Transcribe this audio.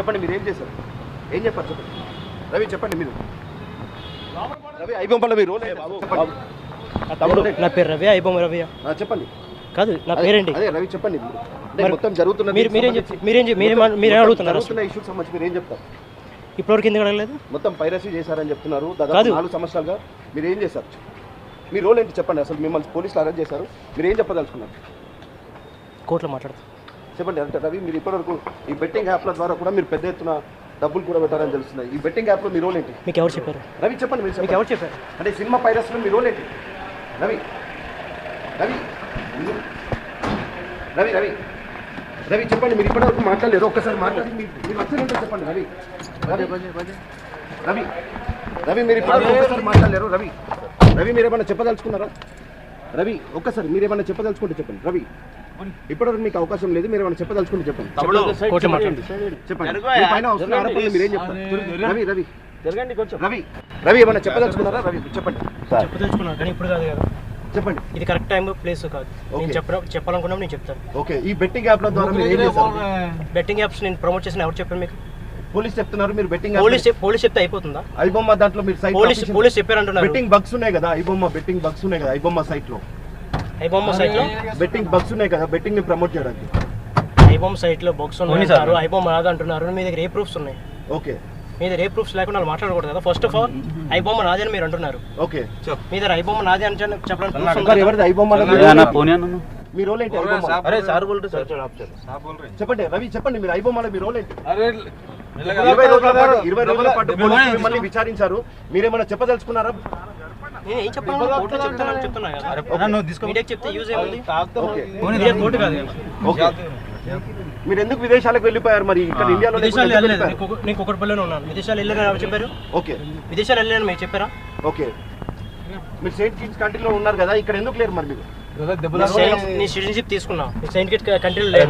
చెప్పండి మీరు ఏం చేశారు? ఏం చెప్పారు చెప్పండి? రవి చెప్పండి మీరు. రవి ఐబొమ్మల మీ రోల్ ఏంటి? చెప్పండి. తమ్ముడు. నా పేరు రవి అయిపోమ రవి. ఆ, చెప్పండి. కాదు నా పేరేంటి? అదే రవి చెప్పండి మరి. మొత్తం జరుగుతున్న మీరు మీరేం మీరేం మీరేం మీరేం అడుగుతున్నారు ఇష్యూస్ సంబంధించి మీరు ఏం చెప్తారు? ఇప్పటివరకు ఎందుకు అడగలేదు? మొత్తం పైరసీ చేశారని చెప్తున్నారు. దాదాపు. నాలుగు సంవత్సరాలుగా మీరు ఏం చేశారు? మీ రోల్ ఏంటి చెప్పండి అసలు? మిమ్మల్ని పోలీసులు అరెస్ట్ చేశారు. మీరు ఏం చెప్పదలుచుకున్నారు? కోర్టులో మాట్లాడతాం. చెప్పండి. అంటే రవి మీరు ఇప్పటివరకు ఈ బెట్టింగ్ యాప్ల ద్వారా కూడా మీరు పెద్ద ఎత్తున డబ్బులు కూడా పెట్టారని తెలుస్తుంది ఈ బెట్టింగ్ యాప్లో మీ రోల్ ఏంటి? మీకు ఎవరు చెప్పారు? రవి చెప్పండి మీరు మీకు ఎవరు చెప్పారు? అంటే సినిమా పైరస్లో మీ రోల్ ఏంటి? రవి రవి రవి రవి రవి చెప్పండి మీరు ఇప్పటివరకు మాట్లాడలేరు. ఒక్కసారి మాట్లాడి మీరు మీరు వచ్చారంటే చెప్పండి రవి. రవి రవి రవి మీరు ఇప్పటివరకు ఒక్కసారి మాట్లాడలేరు. రవి రవి మీరు ఏమైనా చెప్పదలుచుకున్నారా? రవి ఒక్కసారి మీరు ఏమైనా చెప్పదలుచుకుంటే చెప్పండి. రవి ఇప్పటివరకు మీకు అవకాశం లేదు మీరు ఏమైనా చెప్పదలుచుకుంటే చెప్పండి. చెప్పండి మీ పైన వస్తున్న ఆరోపణలు మీరు ఏం చెప్తారు రవి రవి. జరగండి కొంచెం. రవి రవి ఏమైనా చెప్పదలుచుకున్నారా? రవి చెప్పండి. చెప్పదలుచుకున్నాను కానీ ఇప్పుడు కాదు కదా. చెప్పండి. ఇది కరెక్ట్ టైం ప్లేస్ కాదు. నేను Okay. చెప్ప చెప్పాలనుకున్నా నేను చెప్తాను. ఓకే. ఈ బెట్టింగ్ యాప్ల ద్వారా మీరు ఏం బెట్టింగ్ యాప్స్ నేను ప్రమోట్ చేసిన ఎవరు చెప్పారు మీకు? పోలీస్ చెప్తున్నారు మీరు బెట్టింగ్ పోలీస్ పోలీస్ చెప్తే అయిపోతుందా? ఐబొమ్మ దాంట్లో మీరు సైట్ పోలీస్ పోలీస్ చెప్పారు అంటున్నారు బెట్టింగ్ బగ్స్ ఉన్నాయి కదా ఐబొమ్మ బెట్టింగ్ బగ్స్ ఉన్నాయి కదా ఐబొమ్మ సైట్లో. ఐబొమ్మ బెట్టింగ్ బగ్స్ ఉన్నాయి కదా బెట్టింగ్ని ప్రమోట్ చేయడానికి. బగ్స్ ఐబొమ్మ అంటున్నారు మీ దగ్గర ఉన్నాయి? ఓకే. లేకుండా మాట్లాడకూడదు కదా. ఫస్ట్ ఆఫ్ ఆల్ ఐబొమ్మ అని మీరు అంటున్నారు. ఓకే. ఐబొమ్మ నాదే అని అరే సార్ చెప్పండి రవి చెప్పండి మీరు ఐబొమ్మల మీరు రోల్ ఇరవై చెప్పదలుచుకున్నారా? నేను ఏం చెప్పాను కోర్టులో చెప్తానని చెప్తున్నా కదా. మీడియాకి చెప్తే యూజ్ ఏముంది? ఓకే. మీడియా కోర్టు కాదు కదా. ఓకే. మీరు ఎందుకు విదేశాలకు వెళ్ళిపోయారు మరి? ఇక్కడ ఇండియాలో విదేశాలు వెళ్ళలేదు. వెళ్ళిపోయారు? నేను నేను కుక్కడపల్లిలో ఉన్నాను. విదేశాలు వెళ్ళారని చెప్పారు? ఓకే. విదేశాలు వెళ్ళారని మీరు చెప్పారా? ఓకే. మీరు సెయింట్ కిట్స్ కంట్రీలో ఉన్నారు కదా ఇక్కడ ఎందుకు లేరు మరి మీరు? నీ సిటిజన్షిప్ తీసుకున్నా. సెయింట్ కిట్ కంట్రీలో లేదు